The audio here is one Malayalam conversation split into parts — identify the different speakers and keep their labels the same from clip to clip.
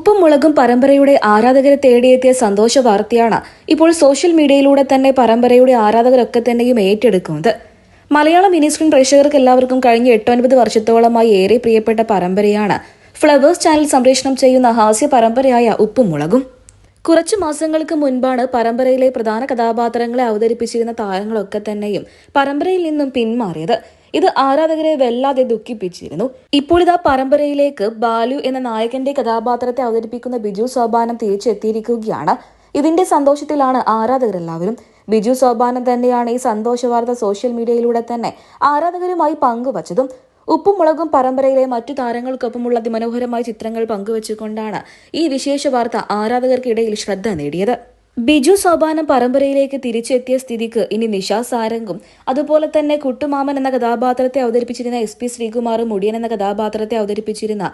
Speaker 1: ഉപ്പും മുളകും പരമ്പരയുടെ ആരാധകരെ തേടിയെത്തിയ സന്തോഷ വാർത്തയാണ് ഇപ്പോൾ സോഷ്യൽ മീഡിയയിലൂടെ തന്നെ പരമ്പരയുടെ ആരാധകരൊക്കെ തന്നെയും ഏറ്റെടുക്കുന്നത്. മലയാളം മിനി സ്ക്രീൻ പ്രേക്ഷകർക്ക് എല്ലാവർക്കും കഴിഞ്ഞ എട്ടൊൻപത് വർഷത്തോളമായി ഏറെ പ്രിയപ്പെട്ട പരമ്പരയാണ്. ഫ്ലവേഴ്സ് ചാനൽ സംപ്രേഷണം ചെയ്യുന്ന ഹാസ്യ പരമ്പരയായ ഉപ്പും മുളകും. കുറച്ചു മാസങ്ങൾക്ക് മുൻപാണ് പരമ്പരയിലെ പ്രധാന കഥാപാത്രങ്ങളെ അവതരിപ്പിച്ചിരുന്ന താരങ്ങളൊക്കെ തന്നെയും പരമ്പരയിൽ നിന്നും പിന്മാറിയത്. ഇത് ആരാധകരെ വല്ലാതെ ദുഃഖിപ്പിച്ചിരുന്നു. ഇപ്പോൾ ഇതാ പരമ്പരയിലേക്ക് ബാലു എന്ന നായകന്റെ കഥാപാത്രത്തെ അവതരിപ്പിക്കുന്ന ബിജു സോപാനം തിരിച്ചെത്തിയിരിക്കുകയാണ്. ഇതിന്റെ സന്തോഷത്തിലാണ് ആരാധകരെല്ലാവരും. ബിജു സോപാനം തന്നെയാണ് ഈ സന്തോഷ വാർത്ത സോഷ്യൽ മീഡിയയിലൂടെ തന്നെ ആരാധകരുമായി പങ്കുവച്ചതും. ഉപ്പും മുളകും പരമ്പരയിലെ മറ്റു താരങ്ങൾക്കൊപ്പമുള്ള അതിമനോഹരമായ ചിത്രങ്ങൾ പങ്കുവച്ചുകൊണ്ടാണ് ഈ വിശേഷ വാർത്ത ആരാധകർക്കിടയിൽ ശ്രദ്ധ നേടിയത്. ബിജു സോപാനം പരമ്പരയിലേക്ക് തിരിച്ചെത്തിയ സ്ഥിതിക്ക് ഇനി നിഷ സാരംഗും. അതുപോലെ തന്നെ കുട്ടുമാമൻ എന്ന കഥാപാത്രത്തെ അവതരിപ്പിച്ചിരുന്ന എസ് പി ശ്രീകുമാറും മുടിയൻ എന്ന കഥാപാത്രത്തെ അവതരിപ്പിച്ചിരുന്ന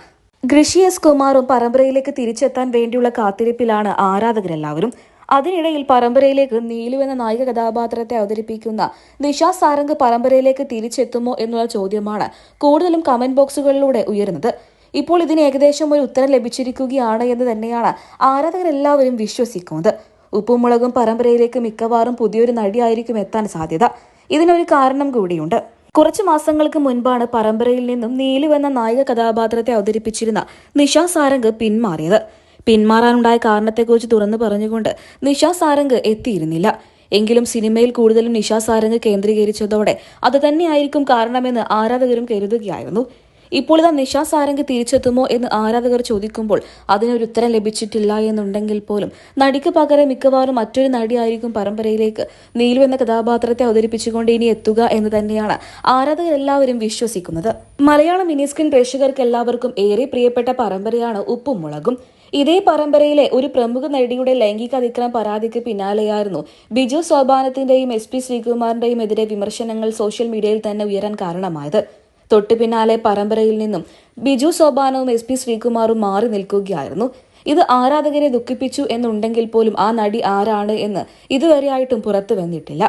Speaker 1: ഋഷി എസ് കുമാറും പരമ്പരയിലേക്ക് തിരിച്ചെത്താൻ വേണ്ടിയുള്ള കാത്തിരിപ്പിലാണ് ആരാധകരെല്ലാവരും. അതിനിടയിൽ പരമ്പരയിലേക്ക് നീലു എന്ന നായിക കഥാപാത്രത്തെ അവതരിപ്പിക്കുന്ന നിഷ സാരംഗ് പരമ്പരയിലേക്ക് തിരിച്ചെത്തുമോ എന്നുള്ള ചോദ്യമാണ് കൂടുതലും കമന്റ് ബോക്സുകളിലൂടെ ഉയരുന്നത്. ഇപ്പോൾ ഇതിന് ഏകദേശം ഒരു ഉത്തരം ലഭിച്ചിരിക്കുകയാണ് എന്ന് തന്നെയാണ് ആരാധകരെല്ലാവരും വിശ്വസിക്കുന്നത്. ഉപ്പും മുളകും പരമ്പരയിലേക്ക് മിക്കവാറും പുതിയൊരു നടിയായിരിക്കും എത്താൻ സാധ്യത. ഇതിനൊരു കാരണം കൂടിയുണ്ട്. കുറച്ചു മാസങ്ങൾക്ക് മുൻപാണ് പരമ്പരയിൽ നിന്നും നീലു എന്ന നായിക കഥാപാത്രത്തെ അവതരിപ്പിച്ചിരുന്ന നിഷ സാരംഗ് പിന്മാറിയത്. പിന്മാറാനുണ്ടായ കാരണത്തെക്കുറിച്ച് തുറന്നു പറഞ്ഞുകൊണ്ട് നിഷ സാരംഗ് എത്തിയിരുന്നില്ല. എങ്കിലും സിനിമയിൽ കൂടുതലും നിഷ സാരംഗ് കേന്ദ്രീകരിച്ചതോടെ അത് തന്നെയായിരിക്കും കാരണമെന്ന് ആരാധകരും കരുതുകയായിരുന്നു. ഇപ്പോൾ ഇതാ നിഷ സാരംഗ് തിരിച്ചെത്തുമോ എന്ന് ആരാധകർ ചോദിക്കുമ്പോൾ അതിനൊരു ഉത്തരം ലഭിച്ചിട്ടില്ല എന്നുണ്ടെങ്കിൽ പോലും നടിക്ക് പകരം മിക്കവാറും മറ്റൊരു നടിയായിരിക്കും പരമ്പരയിലേക്ക് നീലു എന്ന കഥാപാത്രത്തെ അവതരിപ്പിച്ചുകൊണ്ട് ഇനി എത്തുക എന്ന് തന്നെയാണ് ആരാധകരെല്ലാവരും വിശ്വസിക്കുന്നത്. മലയാള മിനി സ്ക്രീൻ പ്രേക്ഷകർക്ക് എല്ലാവർക്കും ഏറെ പ്രിയപ്പെട്ട പരമ്പരയാണ് ഉപ്പും മുളകും. ഇതേ പരമ്പരയിലെ ഒരു പ്രമുഖ നടിയുടെ ലൈംഗിക അതിക്രമ പരാതിക്ക് പിന്നാലെയായിരുന്നു. ബിജു സോപാനത്തിന്റെയും എസ് പി ശ്രീകുമാറിന്റെയും എതിരെ വിമർശനങ്ങൾ സോഷ്യൽ മീഡിയയിൽ തന്നെ ഉയരാൻ കാരണമായത്. തൊട്ടു പിന്നാലെ പരമ്പരയിൽ നിന്നും ബിജു സോപാനവും എസ് പി ശ്രീകുമാറും മാറി നിൽക്കുകയായിരുന്നു. ഇത് ആരാധകരെ ദുഃഖിപ്പിച്ചു എന്നുണ്ടെങ്കിൽ പോലും ആ നടി ആരാണ് എന്ന് ഇതുവരെയായിട്ടും പുറത്തു വന്നിട്ടില്ല.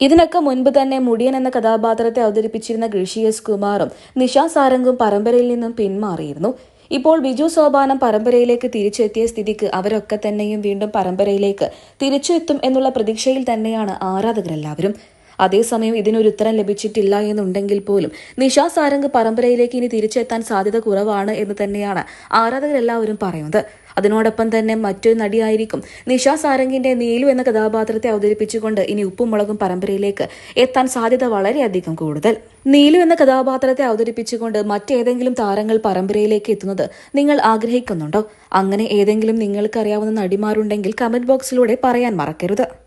Speaker 1: ഇതിനൊക്കെ മുൻപ് തന്നെ മുടിയൻ എന്ന കഥാപാത്രത്തെ അവതരിപ്പിച്ചിരുന്ന ഋഷി എസ് കുമാറും നിഷ സാരംഗും പരമ്പരയിൽ നിന്നും പിന്മാറിയിരുന്നു. ഇപ്പോൾ ബിജു സോപാനം പരമ്പരയിലേക്ക് തിരിച്ചെത്തിയ സ്ഥിതിക്ക് അവരൊക്കെ തന്നെയും വീണ്ടും പരമ്പരയിലേക്ക് തിരിച്ചെത്തും എന്നുള്ള പ്രതീക്ഷയിൽ തന്നെയാണ് ആരാധകരെല്ലാവരും. അതേസമയം ഇതിനൊരു ഉത്തരം ലഭിച്ചിട്ടില്ല എന്നുണ്ടെങ്കിൽ പോലും നിഷ സാരംഗ് പരമ്പരയിലേക്ക് ഇനി തിരിച്ചെത്താൻ സാധ്യത കുറവാണ് എന്ന് തന്നെയാണ് ആരാധകരെല്ലാവരും പറയുന്നത്. അതിനോടൊപ്പം തന്നെ മറ്റൊരു നടിയായിരിക്കും നിഷ സാരംഗിന്റെ നീലു എന്ന കഥാപാത്രത്തെ അവതരിപ്പിച്ചുകൊണ്ട് ഇനി ഉപ്പും മുളകും പരമ്പരയിലേക്ക് എത്താൻ സാധ്യത വളരെയധികം കൂടുതൽ. നീലു എന്ന കഥാപാത്രത്തെ അവതരിപ്പിച്ചുകൊണ്ട് മറ്റേതെങ്കിലും താരങ്ങൾ പരമ്പരയിലേക്ക് എത്തുന്നത് നിങ്ങൾ ആഗ്രഹിക്കുന്നുണ്ടോ? അങ്ങനെ ഏതെങ്കിലും നിങ്ങൾക്കറിയാവുന്ന നടിമാരുണ്ടെങ്കിൽ കമന്റ് ബോക്സിലൂടെ പറയാൻ മറക്കരുത്.